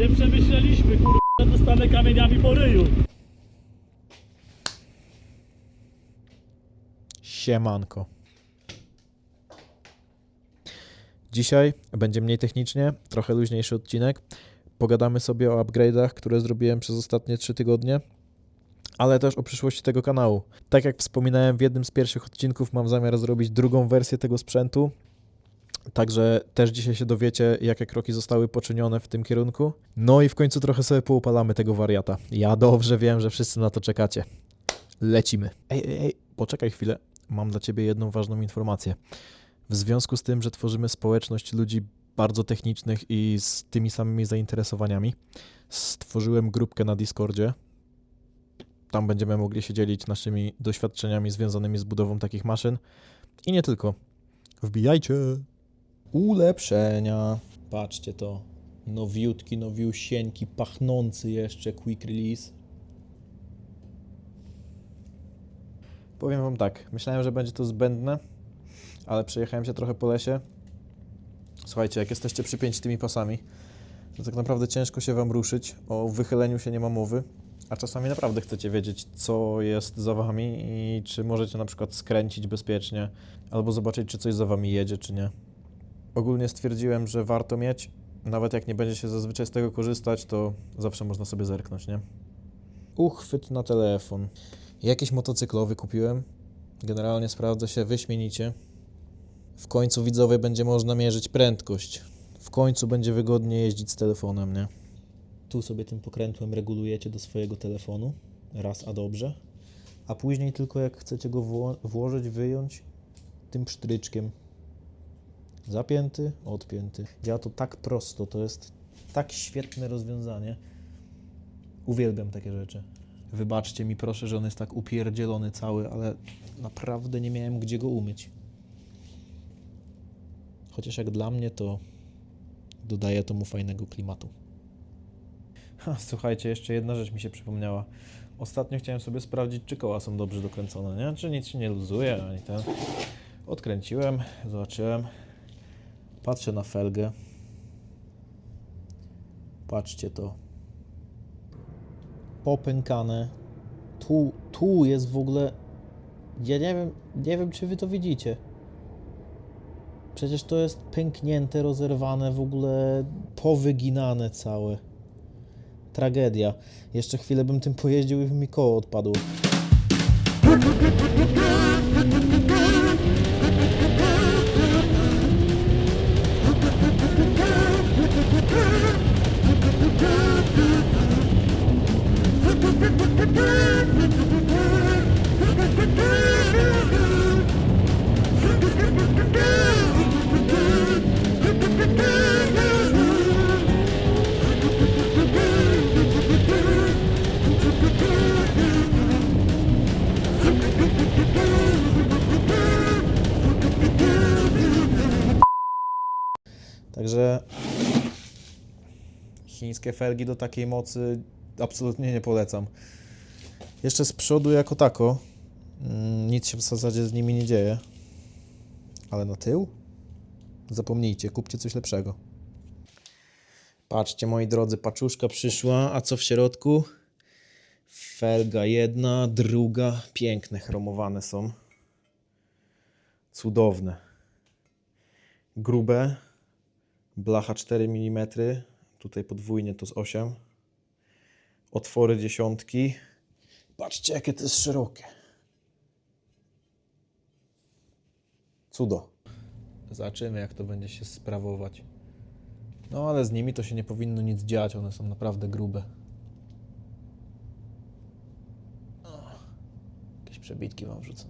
Nie przemyśleliśmy, kurwa, dostanę kamieniami po ryju. Siemanko. Dzisiaj będzie mniej technicznie, trochę luźniejszy odcinek. Pogadamy sobie o upgrade'ach, które zrobiłem przez ostatnie 3 tygodnie, ale też o przyszłości tego kanału. Tak jak wspominałem w jednym z pierwszych odcinków, mam zamiar zrobić drugą wersję tego sprzętu. Także też dzisiaj się dowiecie, jakie kroki zostały poczynione w tym kierunku. No i w końcu trochę sobie poupalamy tego wariata. Ja dobrze wiem, że wszyscy na to czekacie. Lecimy. Ej, ej, ej, poczekaj chwilę mam dla Ciebie jedną ważną informację. W związku z tym, że tworzymy społeczność ludzi bardzo technicznych i z tymi samymi zainteresowaniami, stworzyłem grupkę na Discordzie. Tam będziemy mogli się dzielić naszymi doświadczeniami związanymi z budową takich maszyn. I nie tylko. Wbijajcie! Ulepszenia. Patrzcie to. Nowiutki, nowiusieńki, pachnący jeszcze quick release. Powiem wam tak, myślałem, że będzie to zbędne, ale przejechałem się trochę po lesie. Słuchajcie, jak jesteście przypięci tymi pasami, to tak naprawdę ciężko się wam ruszyć, o wychyleniu się nie ma mowy, a czasami naprawdę chcecie wiedzieć, co jest za wami i czy możecie na przykład skręcić bezpiecznie, albo zobaczyć, czy coś za wami jedzie, czy nie. Ogólnie stwierdziłem, że warto mieć, nawet jak nie będzie się zazwyczaj z tego korzystać, to zawsze można sobie zerknąć, nie? Uchwyt na telefon. Jakiś motocyklowy kupiłem. Generalnie sprawdza się wyśmienicie. W końcu widzowie będzie można mierzyć prędkość. W końcu będzie wygodnie jeździć z telefonem, nie? Tu sobie tym pokrętłem regulujecie do swojego telefonu. Raz a dobrze. A później tylko jak chcecie go wło- włożyć, wyjąć tym psztryczkiem. Zapięty, odpięty. Działa to tak prosto, to jest tak świetne rozwiązanie. Uwielbiam takie rzeczy. Wybaczcie mi proszę, że on jest tak upierdzielony cały, ale naprawdę nie miałem gdzie go umyć. Chociaż jak dla mnie to dodaje to mu fajnego klimatu. Ha, słuchajcie, jeszcze jedna rzecz mi się przypomniała. Ostatnio chciałem sobie sprawdzić, czy koła są dobrze dokręcone, nie? Czy nic się nie luzuje, ani ten. Odkręciłem, zobaczyłem. Patrzę na felgę. Patrzcie to popękane. Tu, tu jest w ogóle. Ja nie wiem, nie wiem, czy wy to widzicie. Przecież to jest pęknięte, rozerwane, w ogóle powyginane całe. Tragedia. Jeszcze chwilę bym tym pojeździł i by mi koło odpadło. Chińskie felgi do takiej mocy absolutnie nie polecam. Jeszcze z przodu jako tako mm, nic się w zasadzie z nimi nie dzieje. Ale na tył? Zapomnijcie, kupcie coś lepszego. Patrzcie, moi drodzy, paczuszka przyszła, a co w środku? Felga jedna, druga. Piękne, chromowane są. Cudowne. Grube. Blacha 4 mm. Tutaj podwójnie to z 8. Otwory dziesiątki. Patrzcie, jakie to jest szerokie. Cudo. Zobaczymy, jak to będzie się sprawować. No, ale z nimi to się nie powinno nic dziać. One są naprawdę grube. Jakieś przebitki wam wrzucę.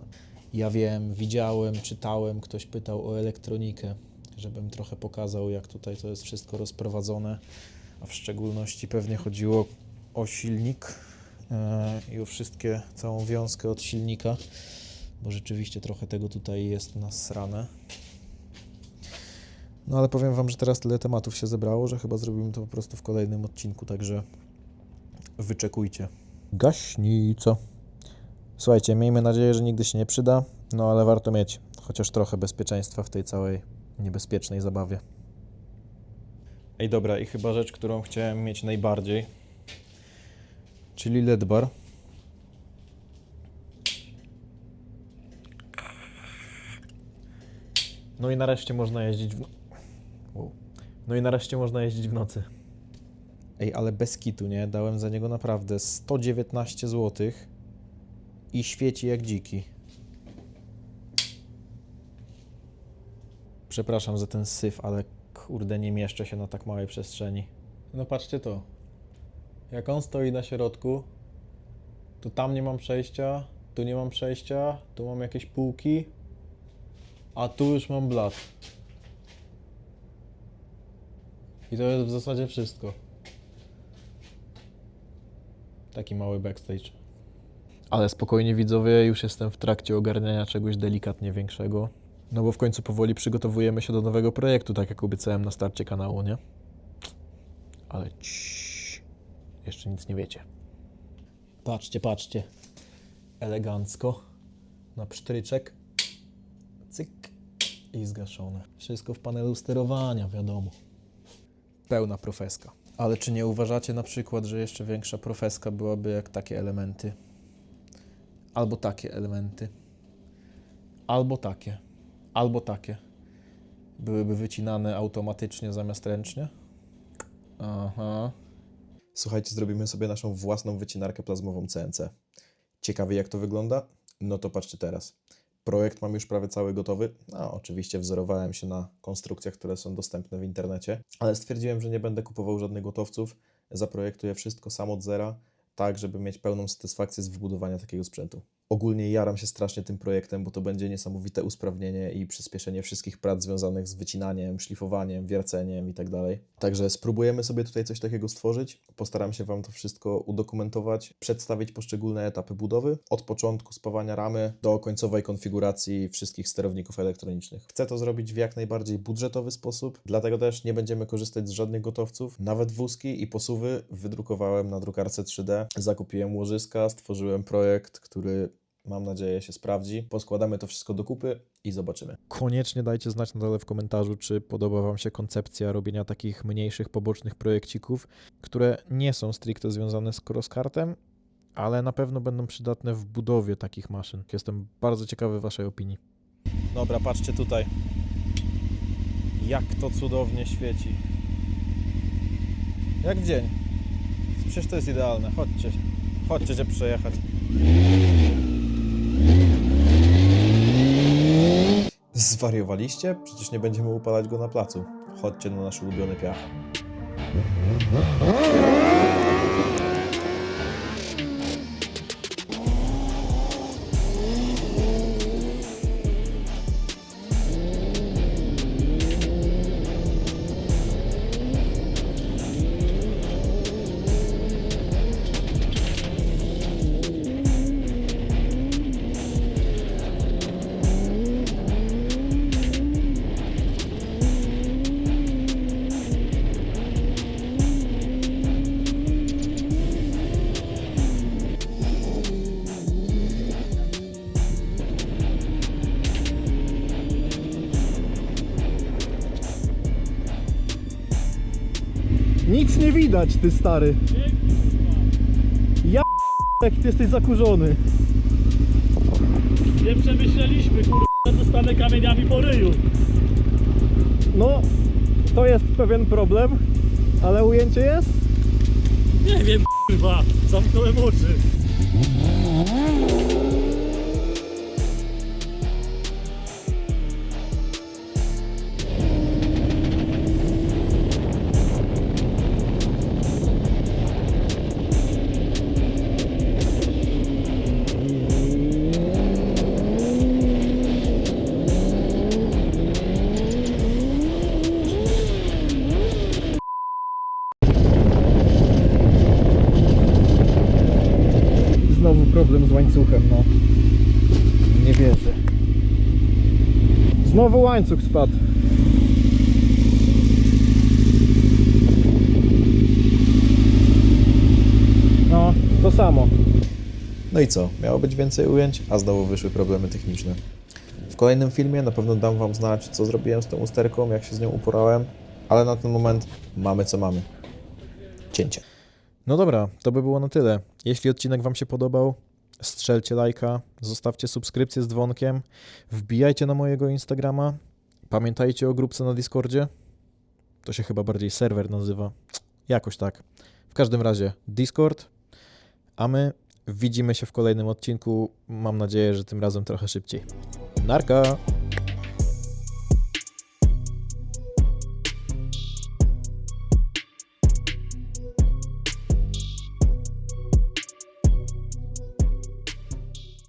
Ja wiem, widziałem, czytałem, ktoś pytał o elektronikę, żebym trochę pokazał, jak tutaj to jest wszystko rozprowadzone, a w szczególności pewnie chodziło o silnik e, i o wszystkie, całą wiązkę od silnika, bo rzeczywiście trochę tego tutaj jest nasrane. No ale powiem Wam, że teraz tyle tematów się zebrało, że chyba zrobimy to po prostu w kolejnym odcinku, także wyczekujcie. Gaśnica. Słuchajcie, miejmy nadzieję, że nigdy się nie przyda, no ale warto mieć chociaż trochę bezpieczeństwa w tej całej niebezpiecznej zabawie. Ej, dobra, i chyba rzecz, którą chciałem mieć najbardziej, czyli LED bar. No i nareszcie można jeździć w... no- Wow. No i nareszcie można jeździć w nocy. Ej, ale bez kitu, nie? Dałem za niego naprawdę 119 zł i świeci jak dziki. Przepraszam za ten syf, ale kurde, nie mieszczę się na tak małej przestrzeni. No patrzcie to. Jak on stoi na środku, to tam nie mam przejścia, tu nie mam przejścia, tu mam jakieś półki, a tu już mam blat. I to jest w zasadzie wszystko. Taki mały backstage. Ale spokojnie widzowie, już jestem w trakcie ogarniania czegoś delikatnie większego. No bo w końcu powoli przygotowujemy się do nowego projektu, tak jak obiecałem na starcie kanału, nie? Ale ciii, jeszcze nic nie wiecie. Patrzcie, patrzcie. Elegancko. Na psztryczek. Cyk. I zgaszone. Wszystko w panelu sterowania, wiadomo. Pełna profeska. Ale czy nie uważacie na przykład, że jeszcze większa profeska byłaby jak takie elementy? Albo takie elementy. Albo takie. Albo takie. Byłyby wycinane automatycznie zamiast ręcznie? Aha. Słuchajcie, zrobimy sobie naszą własną wycinarkę plazmową CNC. Ciekawie jak to wygląda? No to patrzcie teraz. Projekt mam już prawie cały gotowy. No, oczywiście wzorowałem się na konstrukcjach, które są dostępne w internecie, ale stwierdziłem, że nie będę kupował żadnych gotowców. Zaprojektuję wszystko sam od zera, tak żeby mieć pełną satysfakcję z wybudowania takiego sprzętu. Ogólnie jaram się strasznie tym projektem, bo to będzie niesamowite usprawnienie i przyspieszenie wszystkich prac związanych z wycinaniem, szlifowaniem, wierceniem itd. Także spróbujemy sobie tutaj coś takiego stworzyć. Postaram się Wam to wszystko udokumentować, przedstawić poszczególne etapy budowy, od początku spawania ramy do końcowej konfiguracji wszystkich sterowników elektronicznych. Chcę to zrobić w jak najbardziej budżetowy sposób, dlatego też nie będziemy korzystać z żadnych gotowców. Nawet wózki i posuwy wydrukowałem na drukarce 3D, zakupiłem łożyska, stworzyłem projekt, który Mam nadzieję się sprawdzi. Poskładamy to wszystko do kupy i zobaczymy. Koniecznie dajcie znać na dole w komentarzu, czy podoba Wam się koncepcja robienia takich mniejszych, pobocznych projekcików, które nie są stricte związane z crosskartem, ale na pewno będą przydatne w budowie takich maszyn. Jestem bardzo ciekawy Waszej opinii. Dobra, patrzcie tutaj. Jak to cudownie świeci. Jak w dzień. Przecież to jest idealne. Chodźcie. Chodźcie się przejechać. Zwariowaliście? Przecież nie będziemy upalać go na placu. Chodźcie na nasz ulubiony piach. Nic nie widać, ty stary. Ja jak ty jesteś zakurzony. Nie przemyśleliśmy, kurwa, dostanę kamieniami po ryju. No, to jest pewien problem, ale ujęcie jest? Nie wiem, kurwa, zamknąłem oczy. Łańcuchem, no. Nie wierzę. Znowu łańcuch spadł. No, to samo. No i co? Miało być więcej ujęć, a znowu wyszły problemy techniczne. W kolejnym filmie na pewno dam Wam znać, co zrobiłem z tą usterką, jak się z nią uporałem. ale na ten moment mamy co mamy. Cięcie. No dobra, to by było na tyle. Jeśli odcinek Wam się podobał, strzelcie lajka, zostawcie subskrypcję z dzwonkiem, wbijajcie na mojego Instagrama, pamiętajcie o grupce na Discordzie. To się chyba bardziej serwer nazywa. Jakoś tak. W każdym razie Discord, a my widzimy się w kolejnym odcinku. Mam nadzieję, że tym razem trochę szybciej. Narka!